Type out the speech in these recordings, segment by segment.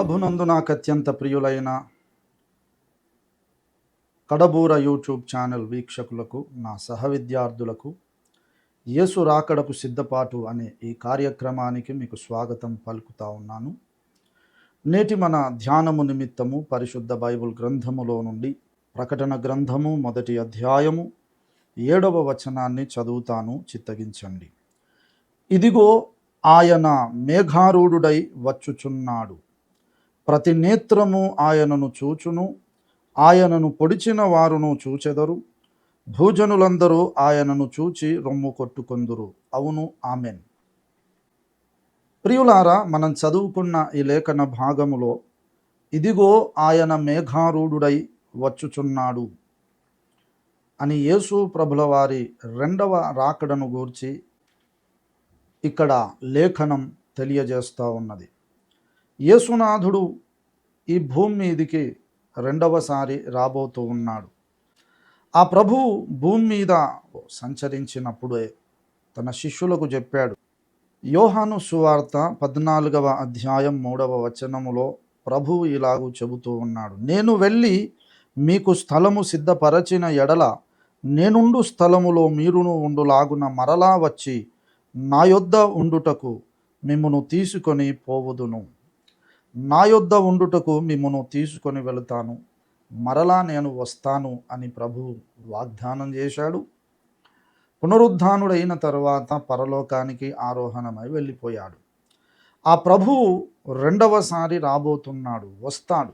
ప్రభునందు నాకు అత్యంత ప్రియులైన కడబూర యూట్యూబ్ ఛానల్ వీక్షకులకు నా సహ విద్యార్థులకు యేసు రాకడకు సిద్ధపాటు అనే ఈ కార్యక్రమానికి మీకు స్వాగతం పలుకుతా ఉన్నాను. నేటి మన ధ్యానము నిమిత్తము పరిశుద్ధ బైబిల్ గ్రంథములో నుండి ప్రకటన గ్రంథము మొదటి అధ్యాయము ఏడవ వచనాన్ని చదువుతాను చిత్తగించండి. ఇదిగో ఆయన మేఘారూఢుడై వచ్చుచున్నాడు. ప్రతి నేత్రము ఆయనను చూచును ఆయనను పొడిచిన వారును చూచెదరు భూజనులందరూ ఆయనను చూచి రొమ్ము కొట్టుకొందురు. అవును ఆమెన్. ప్రియులారా మనం చదువుకున్న ఈ లేఖన భాగములో ఇదిగో ఆయన మేఘారూఢుడై వచ్చుచున్నాడు అని యేసు ప్రభుల వారి రెండవ రాకడను గూర్చి ఇక్కడ లేఖనం తెలియజేస్తూ ఉన్నది. యేసునాథుడు ఈ భూమి మీదికి రెండవసారి రాబోతూ ఉన్నాడు. ఆ ప్రభువు భూమి మీద సంచరించినప్పుడే తన శిష్యులకు చెప్పాడు యోహాను సువార్త పద్నాలుగవ అధ్యాయం మూడవ వచనములో ప్రభువు ఇలాగూ చెబుతూ ఉన్నాడు నేను వెళ్ళి మీకు స్థలము సిద్ధపరచిన ఎడల నేనుండు స్థలములో మీరును ఉండులాగున మరలా వచ్చి నా యొద్ద ఉండుటకు మిమ్మును తీసుకొని పోవుదును. నా యొద్ద ఉండుటకు మిమ్మను తీసుకొని వెళతాను. మరలా నేను వస్తాను అని ప్రభు వాగ్దానం చేశాడు. పునరుద్ధానుడైన తర్వాత పరలోకానికి ఆరోహణమై వెళ్ళిపోయాడు. ఆ ప్రభువు రెండవసారి రాబోతున్నాడు వస్తాడు.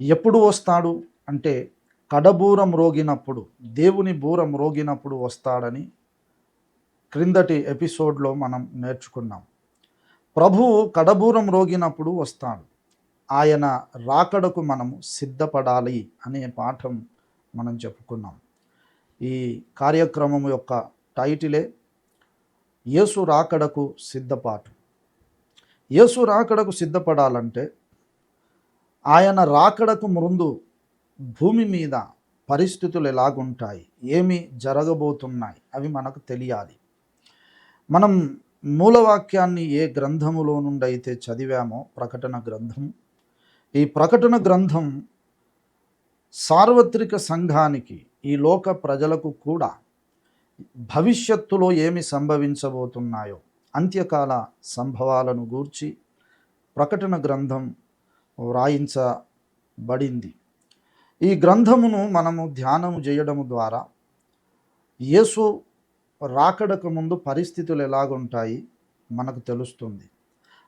ఎప్పుడు వస్తాడు అంటే కడబూరం రోగినప్పుడు దేవుని బూరం రోగినప్పుడు వస్తాడని క్రిందటి ఎపిసోడ్లో మనం నేర్చుకున్నాం. ప్రభువు కడబూరం రోగినప్పుడు వస్తాడు. ఆయన రాకడకు మనము సిద్ధపడాలి అనే పాఠం మనం చెప్పుకున్నాం. ఈ కార్యక్రమం యొక్క టైటిలే యేసు రాకడకు సిద్ధపాటు. యేసు రాకడకు సిద్ధపడాలంటే ఆయన రాకడకు ముందు భూమి మీద పరిస్థితులు ఎలాగుంటాయి? ఏమి జరగబోతున్నాయి? అవి మనకు తెలియాలి. మనం మూలవాక్యాన్ని ఏ గ్రంథములో నుండి అయితే చదివామో ప్రకటన గ్రంథం. ఈ ప్రకటన గ్రంథం సార్వత్రిక సంఘానికి ఈ లోక ప్రజలకు కూడా భవిష్యత్తులో ఏమి సంభవించబోతున్నాయో అంత్యకాల సంభవాలను గూర్చి ప్రకటన గ్రంథం వ్రాయించబడింది. ఈ గ్రంథమును మనము ధ్యానము చేయడము ద్వారా యేసు రాకడకు ముందు పరిస్థితులు ఎలాగుంటాయి మనకు తెలుస్తుంది.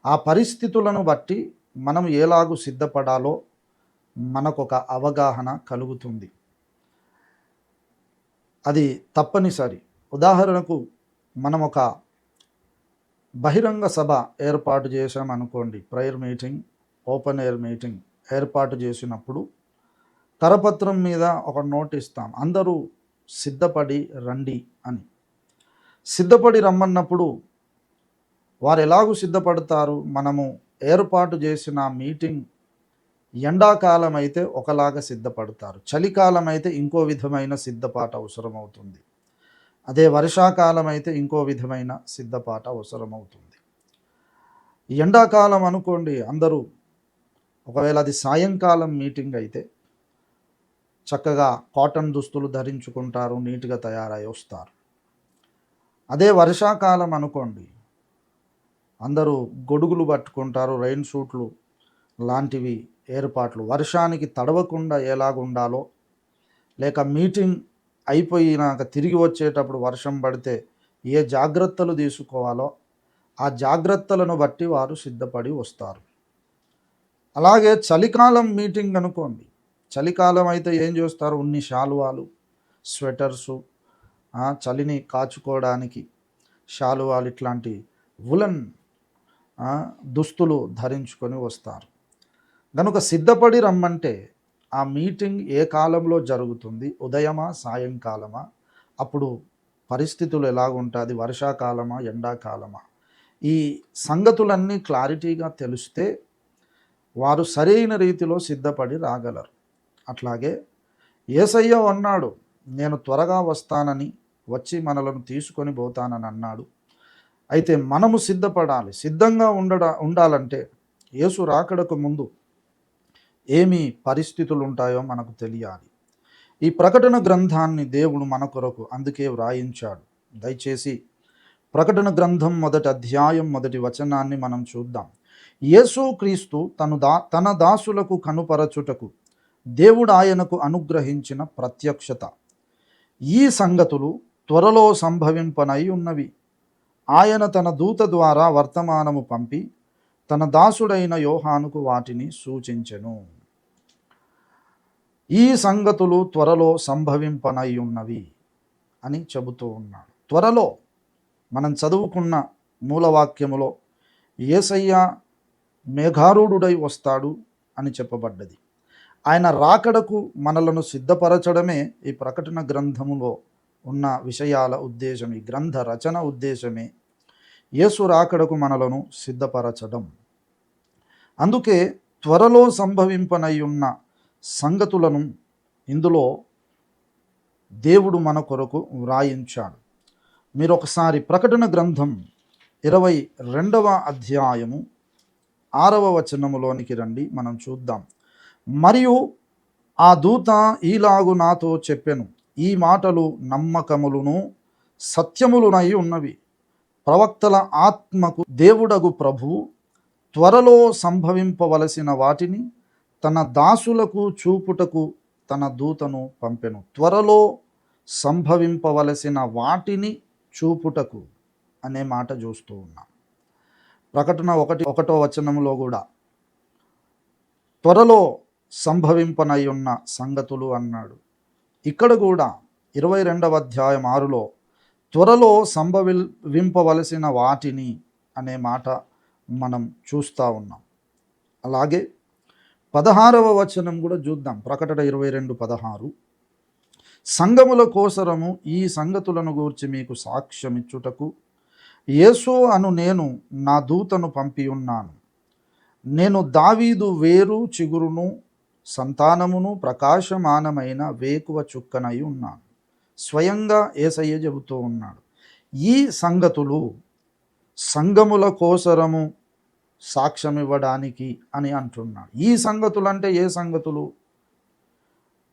ఆ పరిస్థితులను బట్టి మనం ఎలాగూ సిద్ధపడాలో మనకొక అవగాహన కలుగుతుంది. అది తప్పనిసరి. ఉదాహరణకు మనం ఒక బహిరంగ సభ ఏర్పాటు చేసామనుకోండి prayer meeting open air meeting ఏర్పాటు చేసినప్పుడు కరపత్రం మీద ఒక నోట్ ఇస్తాం. అందరూ సిద్ధపడి రండి అని. సిద్ధపడి రమ్మన్నప్పుడు వారు ఎలాగూ సిద్ధపడతారు? మనము ఏర్పాటు చేసిన మీటింగ్ ఎండాకాలం అయితే ఒకలాగా సిద్ధపడతారు. చలికాలం అయితే ఇంకో విధమైన సిద్ధపాట అవసరమవుతుంది. అదే వర్షాకాలం అయితే ఇంకో విధమైన సిద్ధపాట అవసరమవుతుంది. ఎండాకాలం అనుకోండి అందరూ ఒకవేళ అది సాయంకాలం మీటింగ్ అయితే చక్కగా కాటన్ దుస్తులు ధరించుకుంటారు నీట్గా తయారై వస్తారు. అదే వర్షాకాలం అనుకోండి. అందరూ గొడుగులు పట్టుకుంటారు రైన్ సూట్లు లాంటివి ఏర్పాట్లు. వర్షానికి తడవకుండా ఎలాగుండాలో లేక మీటింగ్ అయిపోయినాక తిరిగి వచ్చేటప్పుడు వర్షం పడితే ఏ జాగ్రత్తలు తీసుకోవాలో ఆ జాగ్రత్తలను బట్టి వారు సిద్ధపడి వస్తారు. అలాగే చలికాలం మీటింగ్ అనుకోండి. చలికాలం అయితే ఏం చేస్తారు? ఉన్ని శాలువాలు స్వెటర్సు చలిని కాచుకోవడానికి శాలువాలు ఇట్లాంటి ఉలన్ దుస్తులు ధరించుకొని వస్తారు. కనుక సిద్ధపడి రమ్మంటే ఆ మీటింగ్ ఏ కాలంలో జరుగుతుంది? ఉదయమా సాయంకాలమా? అప్పుడు పరిస్థితులు ఎలాగుంటుంది? వర్షాకాలమా ఎండాకాలమా? ఈ సంగతులన్నీ క్లారిటీగా తెలిస్తే వారు సరైన రీతిలో సిద్ధపడి రాగలరు. అట్లాగే ఏసయ్య అన్నాడు నేను త్వరగా వస్తానని వచ్చి మనలను తీసుకొని పోతానని అన్నాడు. అయితే మనము సిద్ధపడాలి. సిద్ధంగా ఉండడ ఉండాలంటే యేసు రాకడకు ముందు ఏమి పరిస్థితులు ఉంటాయో మనకు తెలియాలి. ఈ ప్రకటన గ్రంథాన్ని దేవుడు మన కొరకు అందుకే వ్రాయించాడు. దయచేసి ప్రకటన గ్రంథం మొదటి అధ్యాయం మొదటి వచనాన్ని మనం చూద్దాం. యేసు క్రీస్తు తను దా తన దాసులకు కనుపరచుటకు దేవుడు ఆయనకు అనుగ్రహించిన ప్రత్యక్షత. ఈ సంగతులు త్వరలో సంభవింపనై ఉన్నవి ఆయన తన దూత ద్వారా వర్తమానము పంపి తన దాసుడైన యోహానుకు వాటిని సూచించెను. ఈ సంగతులు త్వరలో సంభవింపనై ఉన్నవి అని చెబుతూ ఉన్నాడు. త్వరలో మనం చదువుకున్న మూలవాక్యములో ఏసయ్య మేఘారూఢుడై వస్తాడు అని చెప్పబడ్డది. ఆయన రాకడకు మనలను సిద్ధపరచడమే ఈ ప్రకటన గ్రంథములో ఉన్న విషయాల ఉద్దేశం ఈ గ్రంథ రచన ఉద్దేశమే. యేసు రాకడకు మనలను సిద్ధపరచడం. అందుకే త్వరలో సంభవింపనయ్యున్న సంగతులను ఇందులో దేవుడు మన కొరకు వ్రాయించాడు. మీరు ఒకసారి ప్రకటన గ్రంథం ఇరవై రెండవ అధ్యాయము ఆరవ వచనములోనికి రండి మనం చూద్దాం. మరియు ఆ దూత ఈలాగు నాతో చెప్పెను ఈ మాటలు నమ్మకములును సత్యములునై ఉన్నవి. ప్రవక్తల ఆత్మకు దేవుడగు ప్రభు త్వరలో సంభవింపవలసిన వాటిని తన దాసులకు చూపుటకు తన దూతను పంపెను. త్వరలో సంభవింపవలసిన వాటిని చూపుటకు అనే మాట చూస్తూ ఉన్నాం. ప్రకటన ఒకటి ఒకటో వచనంలో కూడా త్వరలో సంభవింపనయ్యున్న ఉన్న సంగతులు అన్నాడు. ఇక్కడ కూడా ఇరవై రెండవ అధ్యాయం ఆరులో త్వరలో సంభవింపవలసిన వాటిని అనే మాట మనం చూస్తూ ఉన్నాం. అలాగే పదహారవ వచనం కూడా చూద్దాం. ప్రకటన ఇరవై రెండు పదహారు. సంగముల కోసరము ఈ సంగతులను గూర్చి మీకు సాక్ష్యమిచ్చుటకు యేసు అను నేను నా దూతను పంపి ఉన్నాను నేను దావీదు వేరు చిగురును సంతానమును ప్రకాశమానమైన వేకువ చుక్కనై ఉన్నాను స్వయంగా ఏసయ్య చెబుతూ ఉన్నాడు ఈ సంగతులు సంగముల కోసరము సాక్ష్యం ఇవ్వడానికి అని అంటున్నాడు. ఈ సంగతులు అంటే ఏ సంగతులు?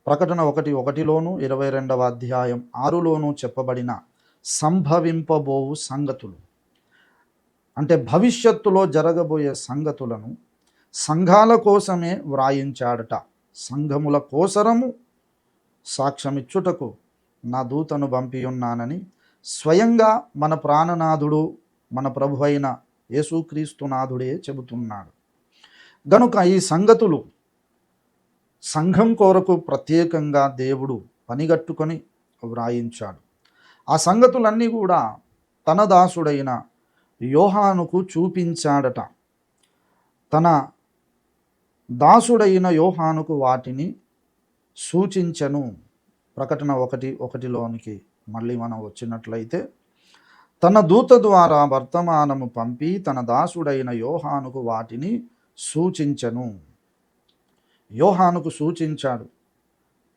ప్రకటన ఒకటి ఒకటిలోను ఇరవై రెండవ అధ్యాయం ఆరులోను చెప్పబడిన సంభవింపబోవు సంగతులు. అంటే భవిష్యత్తులో జరగబోయే సంగతులను సంఘాల కోసమే వ్రాయించాడట. సంఘముల కోసరము సాక్ష్యమిచ్చుటకు నా దూతను పంపి ఉన్నానని స్వయంగా మన ప్రాణనాథుడు మన ప్రభు అయిన యేసుక్రీస్తునాథుడే చెబుతున్నాడు. గనుక ఈ సంగతులు సంఘం కొరకు ప్రత్యేకంగా దేవుడు పనిగట్టుకొని వ్రాయించాడు. ఆ సంగతులన్నీ కూడా తన దాసుడైన యోహానుకు చూపించాడట. తన దాసుడైన యోహానుకు వాటిని సూచించను. ప్రకటన ఒకటి ఒకటిలోనికి మళ్ళీ మనం వచ్చినట్లయితే తన దూత ద్వారా వర్తమానము పంపి తన దాసుడైన యోహానుకు వాటిని సూచించను. యోహానుకు సూచించాడు.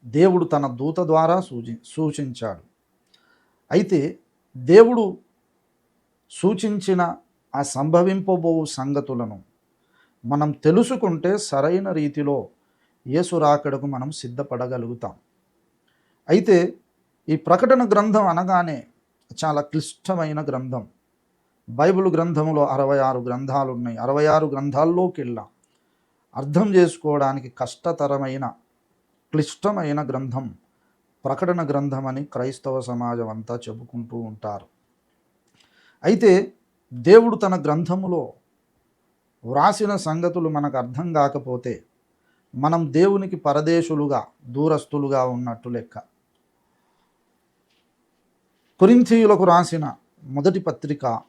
దేవుడు తన దూత ద్వారా సూచి సూచించాడు. అయితే దేవుడు సూచించిన ఆ సంభవింపబో సంగతులను మనం తెలుసుకుంటే సరైన రీతిలో యేసు రాకడకు మనం సిద్ధపడగలుగుతాం. అయితే ఈ ప్రకటన గ్రంథం అనగానే చాలా క్లిష్టమైన గ్రంథం. బైబిల్ గ్రంథంలో అరవై ఆరు గ్రంథాలు ఉన్నాయి అరవై ఆరు గ్రంథాల్లోకి వెళ్ళాం. అర్థం చేసుకోవడానికి కష్టతరమైన క్లిష్టమైన గ్రంథం ప్రకటన గ్రంథం అని క్రైస్తవ సమాజం అంతా చెప్పుకుంటూ ఉంటారు. అయితే దేవుడు తన గ్రంథములో వ్రాసిన సంగతులు మనకు అర్థం కాకపోతే మనం దేవునికి పరదేశులుగా దూరస్తులుగా ఉన్నట్టు లెక్క. కొరింథీయులకు రాసిన మొదటి పత్రిక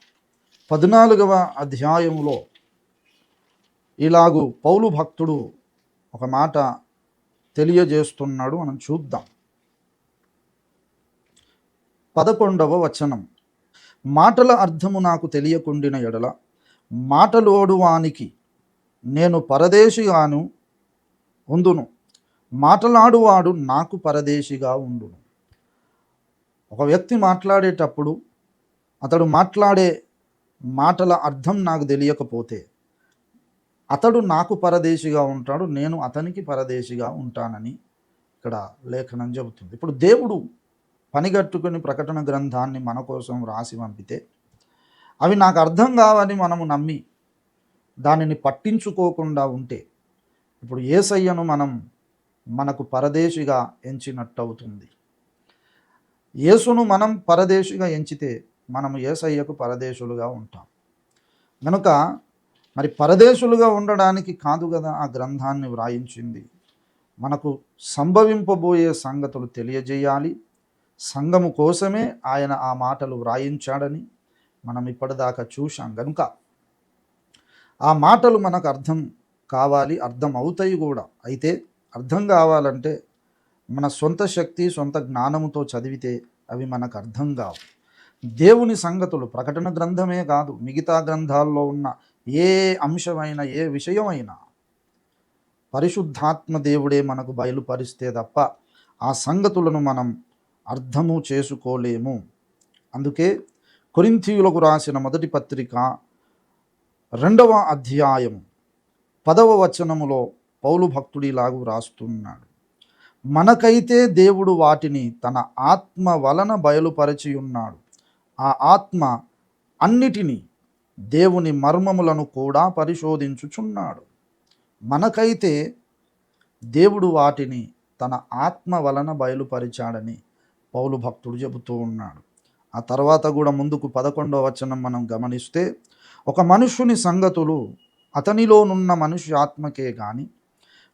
పద్నాలుగవ అధ్యాయములో ఇలాగు పౌలు భక్తుడు ఒక మాట తెలియజేస్తున్నాడు. మనం చూద్దాం. పదకొండవ వచనం. మాటల అర్థము నాకు తెలియకుండిన ఎడల మాటలోడువానికి నేను పరదేశిగాను ఉందును మాటలాడువాడు నాకు పరదేశిగా ఉండును. ఒక వ్యక్తి మాట్లాడేటప్పుడు అతడు మాట్లాడే మాటల అర్థం నాకు తెలియకపోతే అతడు నాకు పరదేశిగా ఉంటాడు నేను అతనికి పరదేశిగా ఉంటానని ఇక్కడ లేఖనం చెబుతుంది. ఇప్పుడు దేవుడు పనిగట్టుకుని ప్రకటన గ్రంథాన్ని మన కోసం రాసి పంపితే అవి నాకు అర్థం కావని మనము నమ్మి దానిని పట్టించుకోకుండా ఉంటే ఇప్పుడు ఏసయ్యను మనం మనకు పరదేశిగా ఎంచినట్టు అవుతుంది యేసును మనం పరదేశిగా ఎంచితే మనం ఏసయ్యకు పరదేశులుగా ఉంటాం. కనుక మరి పరదేశులుగా ఉండడానికి కాదు కదా ఆ గ్రంథాన్ని వ్రాయించింది. మనకు సంభవింపబోయే సంగతులు తెలియజేయాలి. సంఘము కోసమే ఆయన ఆ మాటలు వ్రాయించాడని మనం ఇప్పటిదాకా చూశాం కనుక ఆ మాటలు మనకు అర్థం కావాలి అర్థం అవుతాయి కూడా. అయితే అర్థం కావాలంటే మన సొంత శక్తి సొంత జ్ఞానముతో చదివితే అవి మనకు అర్థం కావు. దేవుని సంగతులు ప్రకటన గ్రంథమే కాదు మిగతా గ్రంథాల్లో ఉన్న ఏ అంశమైన ఏ విషయమైనా పరిశుద్ధాత్మ దేవుడే మనకు బయలుపరిస్తే తప్ప ఆ సంగతులను మనం అర్థము చేసుకోలేము. అందుకే కొరింతీయులకు రాసిన మొదటి పత్రిక రెండవ అధ్యాయం పదవ వచనములో పౌలు భక్తుడిలాగు రాస్తున్నాడు. మనకైతే దేవుడు వాటిని తన ఆత్మ వలన బయలుపరచి ఉన్నాడు ఆ ఆత్మ అన్నిటినీ దేవుని మర్మములను కూడా పరిశోధించుచున్నాడు. మనకైతే దేవుడు వాటిని తన ఆత్మ వలన బయలుపరిచాడని పౌలు భక్తుడు చెబుతూ ఉన్నాడు. ఆ తర్వాత కూడా ముందుకు పదకొండవ వచనం మనం గమనిస్తే ఒక మనుష్యుని సంగతులు అతనిలోనున్న మనుష్య ఆత్మకే కానీ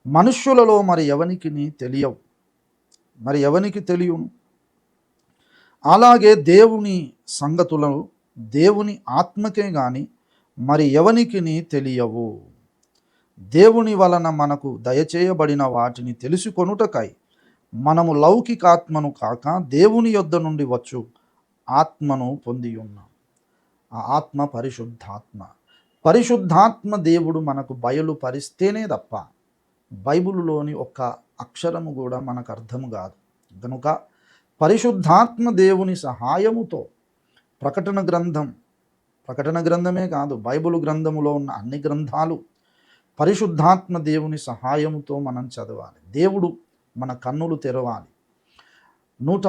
మనుష్యులలో మరి ఎవనికి తెలియవు? మరి ఎవనికి తెలియను? అలాగే దేవుని సంగతులు దేవుని ఆత్మకే కానీ మరి ఎవనికి తెలియవు? దేవుని వలన మనకు దయచేయబడిన వాటిని తెలుసుకొనుటకై మనము లౌకికాత్మను కాక దేవుని యొద్ద నుండి వచ్చు. ఆత్మను పొంది ఉన్నాం. ఆ ఆత్మ పరిశుద్ధాత్మ. పరిశుద్ధాత్మ దేవుడు మనకు బయలుపరిస్తేనే తప్ప బైబిలులోని ఒక్క అక్షరము కూడా మనకు అర్థము కాదు. కనుక పరిశుద్ధాత్మ దేవుని సహాయముతో ప్రకటన గ్రంథం ప్రకటన గ్రంథమే కాదు బైబిల్ గ్రంథములో ఉన్న అన్ని గ్రంథాలు పరిశుద్ధాత్మ దేవుని సహాయముతో మనం చదవాలి. దేవుడు మన కన్నులు తెరవాలి. నూట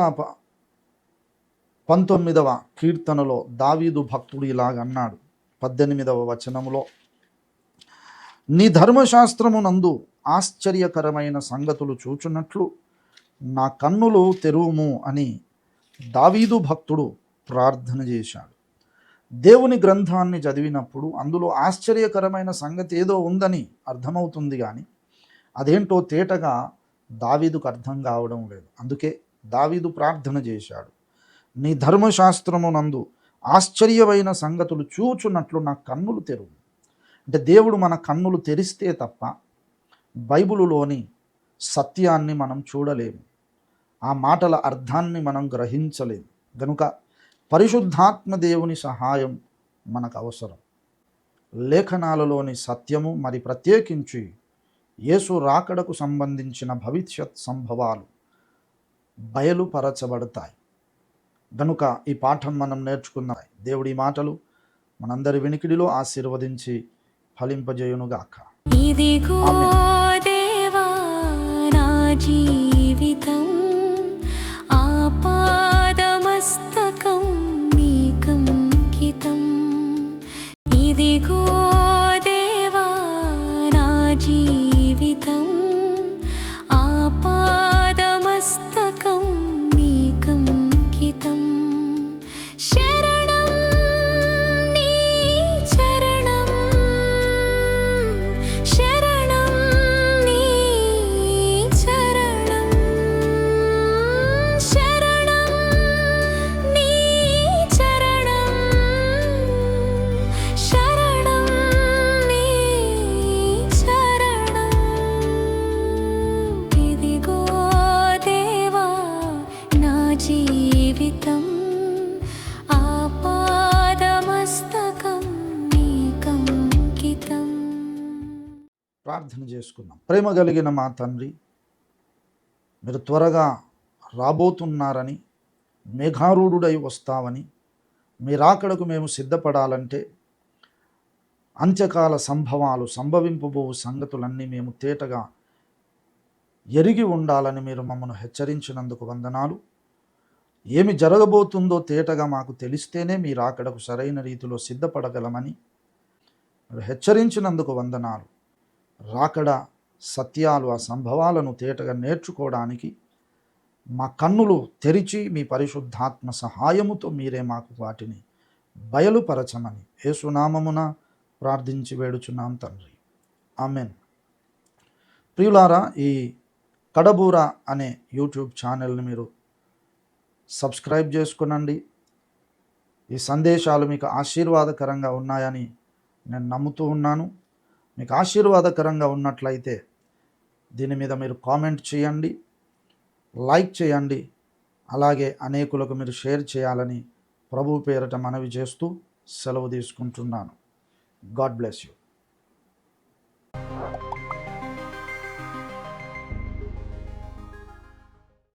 పంతొమ్మిదవ కీర్తనలో దావీదు భక్తుడు ఇలాగ అన్నాడు. పద్దెనిమిదవ వచనములో నీ ధర్మశాస్త్రమునందు ఆశ్చర్యకరమైన సంగతులు చూచున్నట్లు నా కన్నులు తెరువుము అని దావీదు భక్తుడు ప్రార్థన చేశాడు. దేవుని గ్రంథాన్ని చదివినప్పుడు అందులో ఆశ్చర్యకరమైన సంగతి ఏదో ఉందని అర్థమవుతుంది కానీ అదేంటో తేటగా దావీదుకు అర్థం కావడం లేదు. అందుకే దావీదు ప్రార్థన చేశాడు. నీ ధర్మశాస్త్రమునందు ఆశ్చర్యమైన సంగతులు చూచున్నట్లు నా కన్నులు తెరువు. అంటే దేవుడు మన కన్నులు తెరిస్తే తప్ప బైబిలులోని సత్యాన్ని మనం చూడలేము. ఆ మాటల అర్థాన్ని మనం గ్రహించలేము. గనుక పరిశుద్ధాత్మ దేవుని సహాయం మనకు అవసరం. లేఖనాలలోని సత్యము మరి ప్రత్యేకించి యేసు రాకడకు సంబంధించిన భవిష్యత్ సంభవాలు బయలుపరచబడతాయి. గనుక ఈ పాఠం మనం నేర్చుకుందాం. దేవుడి మాటలు మనందరి వినికిడిలో ఆశీర్వదించి ఫలింపజేయునుగాక. ఇదిగో దేవా నా చేసుకున్నాం ప్రేమ కలిగిన మా తండ్రి మీరు త్వరగా రాబోతున్నారని మేఘారూఢుడై వస్తావని మీ రాకడకు మేము సిద్ధపడాలంటే అంత్యకాల సంభవాలు సంభవింపబో సంగతులన్నీ మేము తేటగా ఎరిగి ఉండాలని మీరు మమ్మను హెచ్చరించినందుకు వందనాలు. ఏమి జరగబోతుందో తేటగా మాకు తెలిస్తేనే మీ రాకడకు సరైన రీతిలో సిద్ధపడగలమని మీరు హెచ్చరించినందుకు వందనాలు. రాకడ సత్యాలు ఆ సంభవాలను తేటగా నేర్చుకోవడానికి మా కన్నులు తెరిచి మీ పరిశుద్ధాత్మ సహాయముతో మీరే మాకు వాటిని బయలుపరచమని యేసునామమున ప్రార్థించి వేడుచున్నాం తండ్రి. ఆమెన్. ప్రియులారా ఈ కడబూర అనే యూట్యూబ్ ఛానల్ని మీరు సబ్స్క్రైబ్ చేసుకునండి. ఈ సందేశాలు మీకు ఆశీర్వాదకరంగా ఉన్నాయని నేను నమ్ముతూ ఉన్నాను. మీకు ఆశీర్వాదకరంగా ఉన్నట్లయితే దీని మీద మీరు కామెంట్ చేయండి లైక్ చేయండి అలాగే అనేకులకు మీరు షేర్ చేయాలని ప్రభు పేరట మనవి చేస్తూ సెలవు తీసుకుంటున్నాను. God bless you.